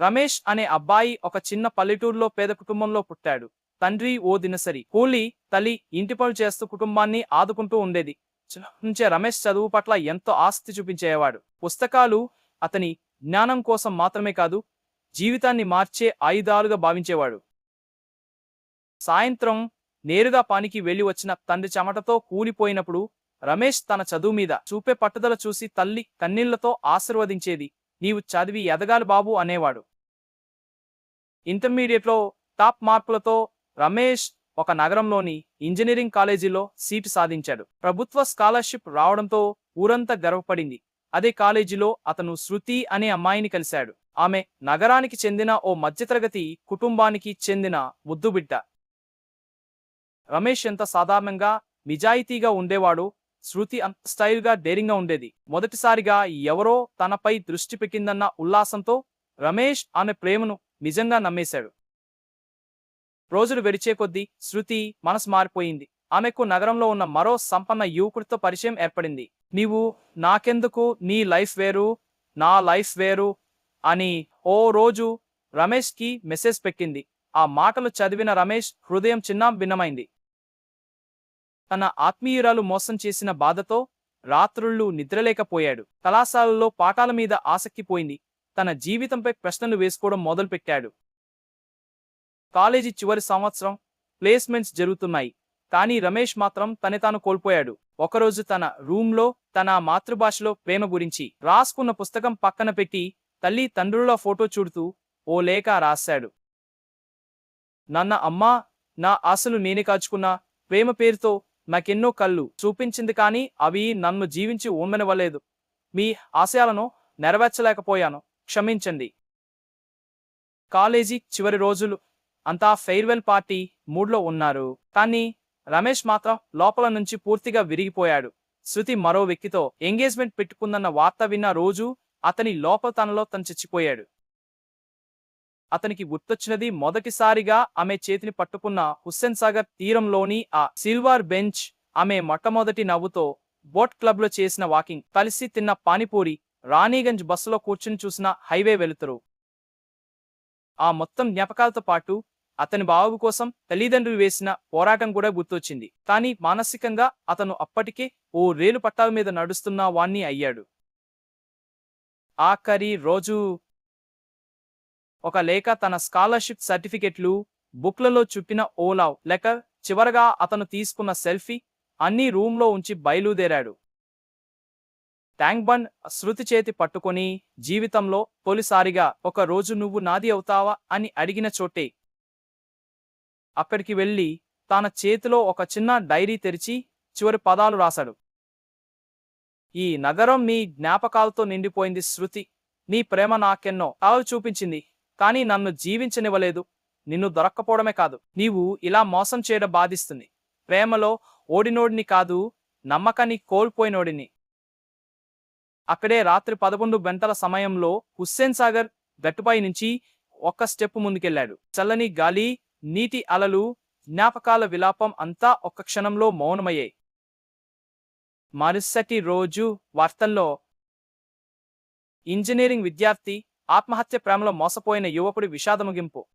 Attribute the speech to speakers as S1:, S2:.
S1: రమేష్ అనే అబ్బాయి ఒక చిన్న పల్లెటూరులో పేద కుటుంబంలో పుట్టాడు. తండ్రి ఓ దినసరి. కూలి తల్లి ఇంటి పనులు చేస్తూ కుటుంబాన్ని ఆదుకుంటూ ఉండేది. నుంచే రమేష్ చదువు పట్ల ఎంతో ఆసక్తి చూపించేవాడు. పుస్తకాలు అతని జ్ఞానం కోసం మాత్రమే కాదు జీవితాన్ని మార్చే ఆయుధాలుగా భావించేవాడు. సాయంత్రం నేరుగా పానికి వెళ్ళి వచ్చిన తండ్రి చెమటతో కూలిపోయినప్పుడు రమేష్ తన చదువు మీద చూపే పట్టుదల చూసి తల్లి కన్నీళ్ళతో ఆశీర్వదించేది. నీవు చదివి ఎదగాలి బాబు అనేవాడు. ఇంటర్మీడియట్లో టాప్ మార్కులతో రమేష్ ఒక నగరంలోని ఇంజనీరింగ్ కాలేజీలో సీటు సాధించాడు. ప్రభుత్వ స్కాలర్షిప్ రావడంతో ఊరంతా గర్వపడింది. అదే కాలేజీలో అతను శృతి అనే అమ్మాయిని కలిశాడు. ఆమె నగరానికి చెందిన ఓ మధ్యతరగతి కుటుంబానికి చెందిన ముద్దుబిడ్డ. రమేష్ ఎంత సాధారణంగా నిజాయితీగా ఉండేవాడు శృతి అంత స్టైల్గా డేరింగ్గా ఉండేది. మొదటిసారిగా ఎవరో తనపై దృష్టి పెట్టిందన్న ఉల్లాసంతో రమేష్ ఆమె ప్రేమను నిజంగా నమ్మేశాడు. రోజులు గడిచే కొద్దీ శృతి మనసు మారిపోయింది. ఆమెకు నగరంలో ఉన్న మరో సంపన్న యువకుడితో పరిచయం ఏర్పడింది. నీవు నాకెందుకు? నీ లైఫ్ వేరు నా లైఫ్ వేరు అని ఓ రోజు రమేష్కి మెసేజ్ పెట్టింది. ఆ మాటలు చదివిన రమేష్ హృదయం చిన్న భిన్నమైంది తన ఆత్మీయురాలు మోసం చేసిన బాధతో రాత్రుళ్ళు నిద్రలేకపోయాడు. కళాశాలలో పాఠాల మీద ఆసక్తి పోయింది. తన జీవితంపై ప్రశ్నలు వేసుకోవడం మొదలుపెట్టాడు. కాలేజీ చివరి సంవత్సరం ప్లేస్మెంట్స్ జరుగుతున్నాయి. కానీ రమేష్ మాత్రం తనే తాను కోల్పోయాడు. ఒకరోజు తన రూమ్లో తన మాతృభాషలో ప్రేమ గురించి రాసుకున్న పుస్తకం పక్కన పెట్టి తల్లి తండ్రుల ఫోటో చూడుతూ ఓ లేఖ రాశాడు. నాన్న అమ్మా నా ఆశలు నేనే కాచుకున్నా. ప్రేమ పేరుతో నాకెన్నో కళ్ళు చూపించింది కానీ అవి నన్ను జీవించి ఊమెనవలేదు మీ ఆశయాలను నెరవేర్చలేకపోయాను. క్షమించండి. కాలేజీ చివరి రోజులు అంతా ఫెయిర్వెల్ పార్టీ మూడ్లో ఉన్నారు. కానీ రమేష్ మాత్రం లోపల నుంచి పూర్తిగా విరిగిపోయాడు. శృతి మరో వ్యక్తితో ఎంగేజ్మెంట్ పెట్టుకుందన్న వార్త విన్న రోజు అతని లోపల తనలో తను చచ్చిపోయాడు. అతనికి గుర్తొచ్చినది మొదటిసారిగా ఆమె చేతిని పట్టుకున్న హుస్సేన్ సాగర్ తీరంలోని ఆ సిల్వర్ బెంచ్ ఆమె మొట్టమొదటి నవ్వుతో బోట్ క్లబ్లో చేసిన వాకింగ్. కలిసి తిన్న పానీపూరి రాణీగంజ్ బస్సులో కూర్చుని చూసిన హైవే వెలుతురు. ఆ మొత్తం జ్ఞాపకాలతో పాటు అతని బాబు కోసం తల్లిదండ్రులు వేసిన పోరాటం కూడా గుర్తొచ్చింది. కానీ మానసికంగా అతను అప్పటికే ఓ రేలు పట్టాల మీద నడుస్తున్న వాణ్ణి అయ్యాడు. ఆఖరి రోజు ఒక లేఖ తన స్కాలర్షిప్ సర్టిఫికెట్లు బుక్లలో చూపిన ఓలావ్ లెక్క చివరగా అతను తీసుకున్న సెల్ఫీ అన్ని రూమ్లో ఉంచి బయలుదేరాడు. ట్యాంక్ బండ్ శృతి చేతి పట్టుకొని జీవితంలో తొలిసారిగా ఒక రోజు నువ్వు నాది అవుతావా అని అడిగిన చోటే అక్కడికి వెళ్ళి తన చేతిలో ఒక చిన్న డైరీ తెరిచి చివరి పదాలు రాశాడు. ఈ నగరం మీ జ్ఞాపకాలతో నిండిపోయింది శృతి నీ ప్రేమ నాకెన్నో కాలు చూపించింది. కానీ నన్ను జీవించనివ్వలేదు. నిన్ను దొరక్కపోవడమే కాదు. నీవు ఇలా మోసం చేయడం బాధిస్తుంది. ప్రేమలో ఓడినోడిని కాదు నమ్మకాన్ని కోల్పోయినోడిని. అక్కడే రాత్రి పదకొండు గంటల సమయంలో హుస్సేన్ సాగర్ గట్టుపై నుంచి ఒక్క స్టెప్ ముందుకెళ్ళాడు చల్లని గాలి నీటి అలలు జ్ఞాపకాల విలాపం అంతా ఒక్క క్షణంలో మౌనమయ్యాయి. మరుసటి రోజు వార్తల్లో ఇంజనీరింగ్ విద్యార్థి ఆత్మహత్య ప్రేమలో మోసపోయిన యువకుడి విషాద ముగింపు